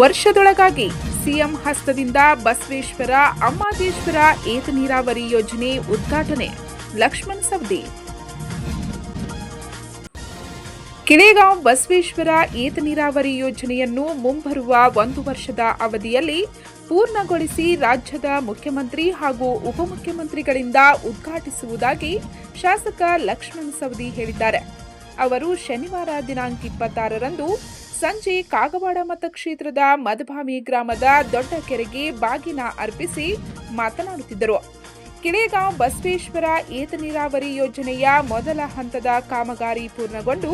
ವರ್ಷದೊಳಗಾಗಿ CM ಹಸ್ತದಿಂದ Basaveshwara, ಅಮ್ಮಾದೇಶ್ವರ ಏತ ನೀರಾವರಿ ಯೋಜನೆ ಉದ್ಘಾಟನೆ, ಲಕ್ಷ್ಮಣ್ ಸವದಿ. ಕಿಳೆಗಾಂವ್ ಬಸವೇಶ್ವರ ಏತ ನೀರಾವರಿ ಯೋಜನೆಯನ್ನು ಮುಂಬರುವ ಒಂದು ವರ್ಷದ ಅವಧಿಯಲ್ಲಿ ಪೂರ್ಣಗೊಳಿಸಿ ರಾಜ್ಯದ ಮುಖ್ಯಮಂತ್ರಿ ಹಾಗೂ ಉಪಮುಖ್ಯಮಂತ್ರಿಗಳಿಂದ ಉದ್ಘಾಟಿಸುವುದಾಗಿ ಶಾಸಕ ಲಕ್ಷ್ಮಣ್ ಸವದಿ ಹೇಳಿದ್ದಾರೆ. ಅವರು ಶನಿವಾರ ದಿನಾಂಕ ಇಪ್ಪತ್ತಾರರಂದು ಸಂಜೆ ಕಾಗವಾಡ ಮತಕ್ಷೇತ್ರದ ಮದಭಾಮಿ ಗ್ರಾಮದ ದೊಡ್ಡ ಕೆರೆಗೆ ಬಾಗಿನ ಅರ್ಪಿಸಿ ಮಾತನಾಡುತ್ತಿದ್ದರು. ಕಿಳೆಗಾಂವ್ ಬಸವೇಶ್ವರ ಏತ ನೀರಾವರಿ ಯೋಜನೆಯ ಮೊದಲ ಹಂತದ ಕಾಮಗಾರಿ ಪೂರ್ಣಗೊಂಡು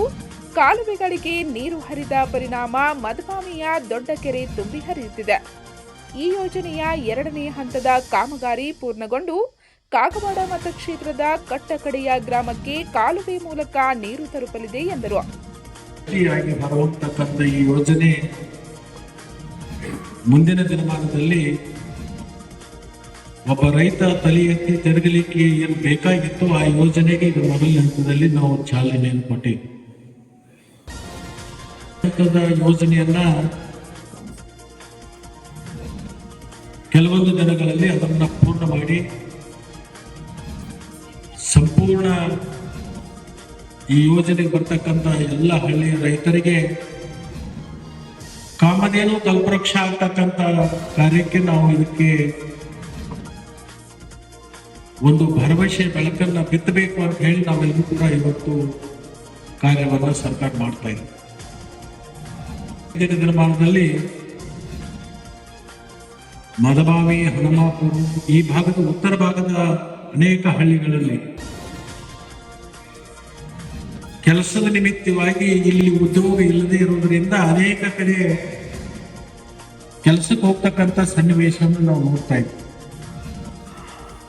ಕಾಲುವೆಗಳಿಗೆ ನೀರು ಹರಿದ ಪರಿಣಾಮ ಮದಭಾಮಿಯ ದೊಡ್ಡ ಕೆರೆ ತುಂಬಿ ಹರಿಯುತ್ತಿದೆ. ಈ ಯೋಜನೆಯ ಎರಡನೇ ಹಂತದ ಕಾಮಗಾರಿ ಪೂರ್ಣಗೊಂಡು ಕಾಗವಾಡ ಮತಕ್ಷೇತ್ರದ ಕಟ್ಟಕಡೆಯ ಗ್ರಾಮಕ್ಕೆ ಕಾಲುವೆ ಮೂಲಕ ನೀರು ತಲುಪಲಿದೆ ಎಂದರು. ಆಗಿ ಬರುವಂತಕ್ಕಂಥ ಈ ಯೋಜನೆ ಮುಂದಿನ ದಿನಮಾನದಲ್ಲಿ ಒಬ್ಬ ರೈತ ತಲೆ ಎತ್ತಿ ತಿರುಗಲಿಕ್ಕೆ ಏನು ಬೇಕಾಗಿತ್ತು ಆ ಯೋಜನೆಗೆ ಇದು ಮೊದಲನೇ ಹಂತದಲ್ಲಿ ನಾವು ಚಾಲನೆಯನ್ನು ಹಂತದ ಯೋಜನೆಯನ್ನ ಕೆಲವೊಂದು ದಿನಗಳಲ್ಲಿ ಅದನ್ನ ಪೂರ್ಣ ಮಾಡಿ ಈ ಯೋಜನೆಗೆ ಬರ್ತಕ್ಕಂಥ ಎಲ್ಲ ಹಳ್ಳಿ ರೈತರಿಗೆ ಕಾಮಧೇನು ಕಲ್ಪವೃಕ್ಷ ಆಗ್ತಕ್ಕಂತ ಕಾರ್ಯಕ್ಕೆ ನಾವು ಇದಕ್ಕೆ ಒಂದು ಭರವಸೆ, ಬೆಳಕನ್ನ ಬಿತ್ತಬೇಕು ಅಂತ ಹೇಳಿ ನಾವೆಲ್ಲರೂ ಕೂಡ ಇವತ್ತು ಕಾರ್ಯವನ್ನ ಸರ್ಕಾರ ಮಾಡ್ತಾ ಇದೆ. ದಿನಮಾನದಲ್ಲಿ ಮದಬಾವಿ ಹನುಮಾಪುರ ಈ ಭಾಗದ ಉತ್ತರ ಭಾಗದ ಅನೇಕ ಹಳ್ಳಿಗಳಲ್ಲಿ ಕೆಲಸದ ನಿಮಿತ್ತವಾಗಿ ಇಲ್ಲಿ ಉದ್ಯೋಗ ಇಲ್ಲದೆ ಇರೋದ್ರಿಂದ ಅನೇಕ ಕಡೆ ಕೆಲಸಕ್ಕೆ ಹೋಗ್ತಕ್ಕಂಥ ಸನ್ನಿವೇಶವನ್ನು ನಾವು ನೋಡ್ತಾ ಇದ್ವಿ.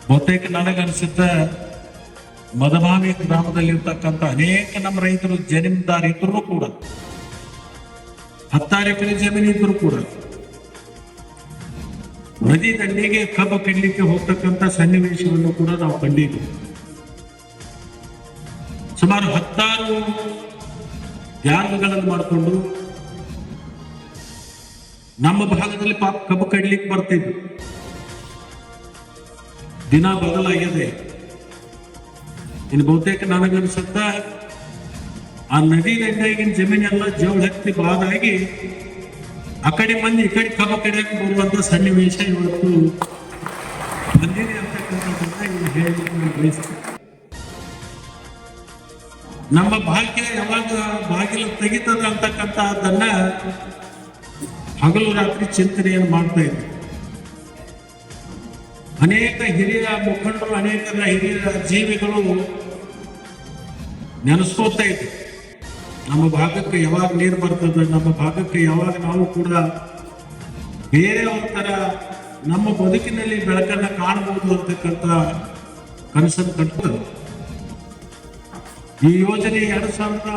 ಬಹುತೇಕ ನನಗನ್ಸುತ್ತ ಮದಮಾವಿ ಗ್ರಾಮದಲ್ಲಿರ್ತಕ್ಕಂಥ ಅನೇಕ ನಮ್ಮ ರೈತರು, ಜಮೀನ್ದಾರ್ ಇದ್ರು ಕೂಡ, ಹತ್ತಾರು ಎಕರೆ ಜಮೀನು ಇದ್ರು ಕೂಡ, ನದಿ ದಂಡೆಗೆ ಕಬ್ಬು ಕಡ್ಲಿಕ್ಕೆ ಹೋಗ್ತಕ್ಕಂಥ ಸನ್ನಿವೇಶವನ್ನು ಕೂಡ ನಾವು ಕಂಡಿದ್ದೀವಿ. ಸುಮಾರು ಹತ್ತಾರು ಯಾರ್ಗಗಳನ್ನು ಮಾಡಿಕೊಂಡು ನಮ್ಮ ಭಾಗದಲ್ಲಿ ಪಾಪ ಕಬ್ಬು ಕಡ್ಲಿಕ್ಕೆ ಬರ್ತಿದ್ರು. ದಿನ ಬದಲಾಗಿದೆ. ಇನ್ನು ಬಹುತೇಕ ನನಗನ್ಸುತ್ತ ಆ ನದಿ ದಂಡೆಗಿನ ಜಮೀನೆಲ್ಲ ಜೋಳ ಹತ್ತಿ ಬಾದಾಗಿ ಆ ಕಡೆ ಮಂದಿ ಈ ಕಡೆ ಕಬ್ಬು ಕಡಿಯಕ್ಕೆ ಬರುವಂತ ಸನ್ನಿವೇಶ ಇವತ್ತು ಬಂದಿದೆ ಅಂತಕ್ಕಂಥದ್ದನ್ನ ಇಲ್ಲಿ ನಾನು ಬಯಸ್ತೀನಿ. ನಮ್ಮ ಭಾಗ್ಯ ಯಾವಾಗ ಬಾಗಿಲು ತೆಗಿತದ ಅಂತಕ್ಕಂತಹದ್ದನ್ನ ಹಗಲು ರಾತ್ರಿ ಚಿಂತನೆಯನ್ನು ಮಾಡ್ತಾ ಇದ್ದೆ. ಅನೇಕ ಹಿರಿಯ ಮುಖಂಡರು, ಅನೇಕ ಹಿರಿಯ ಜೀವಿಗಳು ನೆನೆಸ್ಕೋತಾ ಇದ್ವಿ ನಮ್ಮ ಭಾಗಕ್ಕೆ ಯಾವಾಗ ನೀರು ಬರ್ತದೆ, ನಮ್ಮ ಭಾಗಕ್ಕೆ ಯಾವಾಗ ನಾವು ಕೂಡ ಬೇರೆ ಒಂಥರ ನಮ್ಮ ಬದುಕಿನಲ್ಲಿ ಬೆಳಕನ್ನು ಕಾಣಬಹುದು ಅಂತಕ್ಕಂಥ ಕನಸನ್ನು ಕಟ್ಟರು ಈ ಯೋಜನೆ ಎರಡ್ ಸಾವಿರದ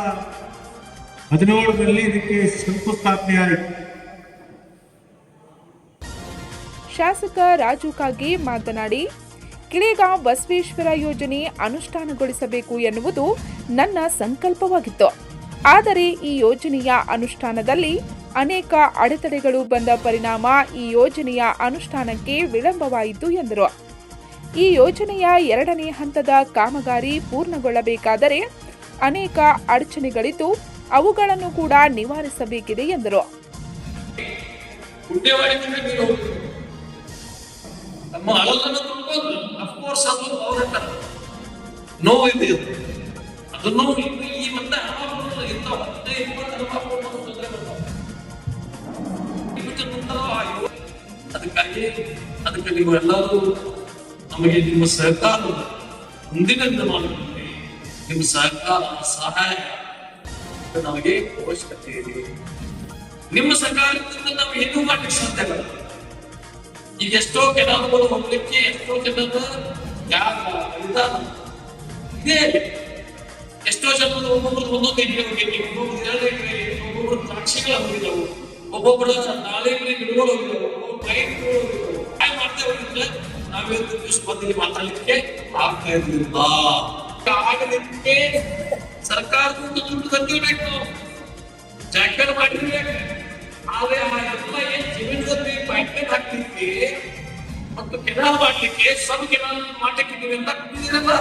ಹದಿನೇಳರಲ್ಲಿ ಇದಕ್ಕೆ ಶಂಕುಸ್ಥಾಪನೆ ಆಯಿತು. ಶಾಸಕ ರಾಜು ಕಾಗೆ ಮಾತನಾಡಿ ಕಿಳಿಗಾಂ ಬಸವೇಶ್ವರ ಯೋಜನೆ ಅನುಷ್ಠಾನಗೊಳಿಸಬೇಕು ಎನ್ನುವುದು ನನ್ನ ಸಂಕಲ್ಪವಾಗಿತ್ತು. ಆದರೆ ಈ ಯೋಜನೆಯ ಅನುಷ್ಠಾನದಲ್ಲಿ ಅನೇಕ ಅಡೆತಡೆಗಳು ಬಂದ ಪರಿಣಾಮ ಈ ಯೋಜನೆಯ ಅನುಷ್ಠಾನಕ್ಕೆ ವಿಳಂಬವಾಯಿತು ಎಂದರು. ಈ ಯೋಜನೆಯ ಎರಡನೇ ಹಂತದ ಕಾಮಗಾರಿ ಪೂರ್ಣಗೊಳ್ಳಬೇಕಾದರೆ ಅನೇಕ ಅಡಚಣೆಗಳಿದ್ದು ಅವುಗಳನ್ನು ಕೂಡ ನಿವಾರಿಸಬೇಕಿದೆ ಎಂದರು. ಅದಕ್ಕಾಗಿ ಅದಕ್ಕೆ ನೀವು ಎಲ್ಲರೂ ನಮಗೆ ನಿಮ್ಮ ಸಹಕಾರ ಮುಂದಿನ ದಿನಮಾನಗಳಲ್ಲಿ ನಿಮ್ಮ ಸಹಕಾರ, ಸಹಾಯ ನಮಗೆ ಅವಶ್ಯಕತೆ ಇದೆ. ನಿಮ್ಮ ಸಹಕಾರದಿಂದ ನಾವು ಏನೂ ಮಾಡ್ಲಿಕ್ಕೆ ಸಾಧ್ಯ ಇಲ್ಲ. ಈಗ ಎಷ್ಟೋ ಕೆನಾಲ್ಗಳು ಹೋಗ್ಲಿಕ್ಕೆ, ಎಷ್ಟೋ ಜನರ ವಿಧಾನ ಇದೇ. ಎಷ್ಟೋ ಜನರು ಒಬ್ಬೊಬ್ರು ಒಂದೊಂದು ಎಕರೆ ಹೋಗಿದ್ವಿ ಒಬ್ಬೊಬ್ರು ಎರಡು ಎಕರೆ ಒಬ್ಬೊಬ್ರು ದ್ರಾಕ್ಷಿಗಳು ಹೋಗಿದ್ದವು ಒಬ್ಬೊಬ್ಬರ ನಾಳೆ ಗಿಡಗಳು ಹೋಗಿದ್ದವು ರೈತರು ಹೋಗಿದ್ದವು ಹಾಗೆ ಮಾಡ್ತಾ ಹೋಗಿದ್ರೆ ನಾವೇನು ಬಂದಿಗೆ ಮಾತಾಡ್ಲಿಕ್ಕೆ ಆಗ್ತಾ ಆಗ ಆಗಲಿಕ್ಕೆ ಸರ್ಕಾರದಿಂದ ದುಡ್ಡು ತಂದಿರ್ಬೇಕು ಜಾಕರ್ ಮಾಡಿರ್ಬೇಕು ಆದ್ರೆ ಆ ಎಲ್ಲ ಏನ್ ಜಮೀನದಲ್ಲಿ ಪೈಪ್ಲೈನ್ ಹಾಕ್ಲಿಕ್ಕೆ ಮತ್ತು ಕೆನಾಲ್ ಮಾಡ್ಲಿಕ್ಕೆ ಸಬ್ ಕೆನಾಲ್ ಮಾಡ್ಲಿಕ್ಕೆ ಅಂತ ಕೂತಿರಲ್ಲ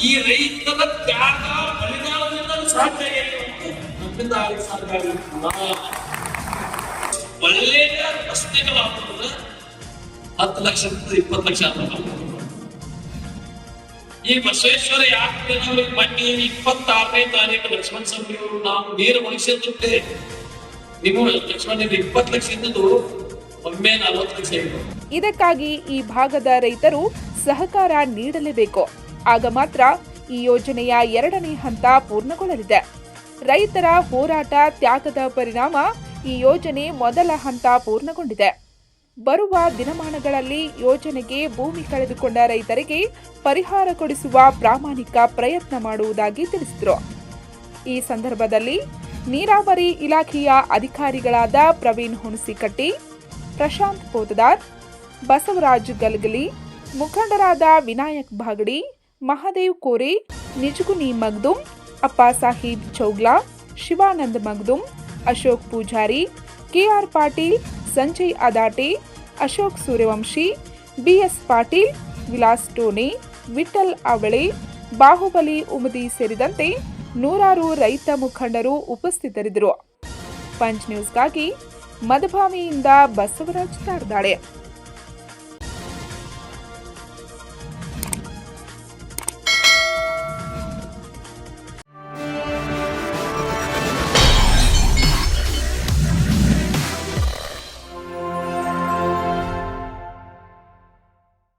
ಈ ರೈತರ ತ್ಯಾಗ ಬಲಿದಾನದಿಂದ ಸಾಧ್ಯ ನಮ್ಮಿಂದ ಆಗಲಿ ಸಾಧ್ಯ ಆಗಲಿಲ್ಲ. ಒಳ್ಳೆಯ ರಸ್ತೆಗಳಾಗ್ತದ ಹತ್ತು ಲಕ್ಷದಿಂದ ಇಪ್ಪತ್ತು ಲಕ್ಷ ಈ ಬಸವೇಶ್ವರ ಯಾಕೆ ನಾವು ಮೊನ್ನೆ ಇಪ್ಪತ್ತಾರನೇ ತಾರೀಕು ಲಕ್ಷ್ಮಣ ಸ್ವಾಮಿಯವರು ನಾವು ನೀರು ಒಳಿಸಿದ್ದೆ ನೀವು ಲಕ್ಷ್ಮಣ ಇಪ್ಪತ್ತು ಲಕ್ಷ ಇದ್ದದ್ದು ಒಮ್ಮೆ ನಲವತ್ತು ಲಕ್ಷ ಇದಕ್ಕಾಗಿ ಈ ಭಾಗದ ರೈತರು ಸಹಕಾರ ನೀಡಲೇಬೇಕು. ಆಗ ಮಾತ್ರ ಈ ಯೋಜನೆಯ ಎರಡನೇ ಹಂತ ಪೂರ್ಣಗೊಳ್ಳಲಿದೆ. ರೈತರ ಹೋರಾಟ ತ್ಯಾಗದ ಪರಿಣಾಮ ಈ ಯೋಜನೆ ಮೊದಲ ಹಂತ ಪೂರ್ಣಗೊಂಡಿದೆ. ಬರುವ ದಿನಮಾನಗಳಲ್ಲಿ ಯೋಜನೆಗೆ ಭೂಮಿ ಕಳೆದುಕೊಂಡ ರೈತರಿಗೆ ಪರಿಹಾರ ಕೊಡಿಸುವ ಪ್ರಾಮಾಣಿಕ ಪ್ರಯತ್ನ ಮಾಡುವುದಾಗಿ ತಿಳಿಸಿದರು. ಈ ಸಂದರ್ಭದಲ್ಲಿ ನೀರಾವರಿ ಇಲಾಖೆಯ ಅಧಿಕಾರಿಗಳಾದ ಪ್ರವೀಣ್ ಹುಣಸಿಕಟ್ಟಿ, ಪ್ರಶಾಂತ್ ಪೋತದಾರ್, ಬಸವರಾಜ್ ಗಲ್ಗಲಿ, ಮುಖಂಡರಾದ ವಿನಾಯಕ್ ಭಾಗಡಿ ಮಹಾದೇವ್ ಕೋರೆ, ನಿಜಗುನಿ ಮಗ್ದುಮ್ ಅಪ್ಪ ಸಾಹೀಬ್ ಚೌಗ್ಲಾ, ಶಿವಾನಂದ್ ಮಗ್ದುಮ್ ಅಶೋಕ್ ಪೂಜಾರಿ ಕೆಆರ್ ಪಾಟೀಲ್ ಸಂಜಯ್ ಅದಾಟೆ, ಅಶೋಕ್ ಸೂರ್ಯವಂಶಿ, ಬಿಎಸ್ ಪಾಟೀಲ್, ವಿಲಾಸ್ ಟೋನೆ ವಿಠಲ್ ಅವಳೆ, ಬಾಹುಬಲಿ ಉಮದಿ ಸೇರಿದಂತೆ ನೂರಾರು ರೈತ ಮುಖಂಡರು ಉಪಸ್ಥಿತರಿದ್ದರು. ಪಂಚ್ ನ್ಯೂಸ್ಗಾಗಿ ಮಧುಭಾಮಿಯಿಂದ ಬಸವರಾಜ್ ತಾರ್ದಾಳೆ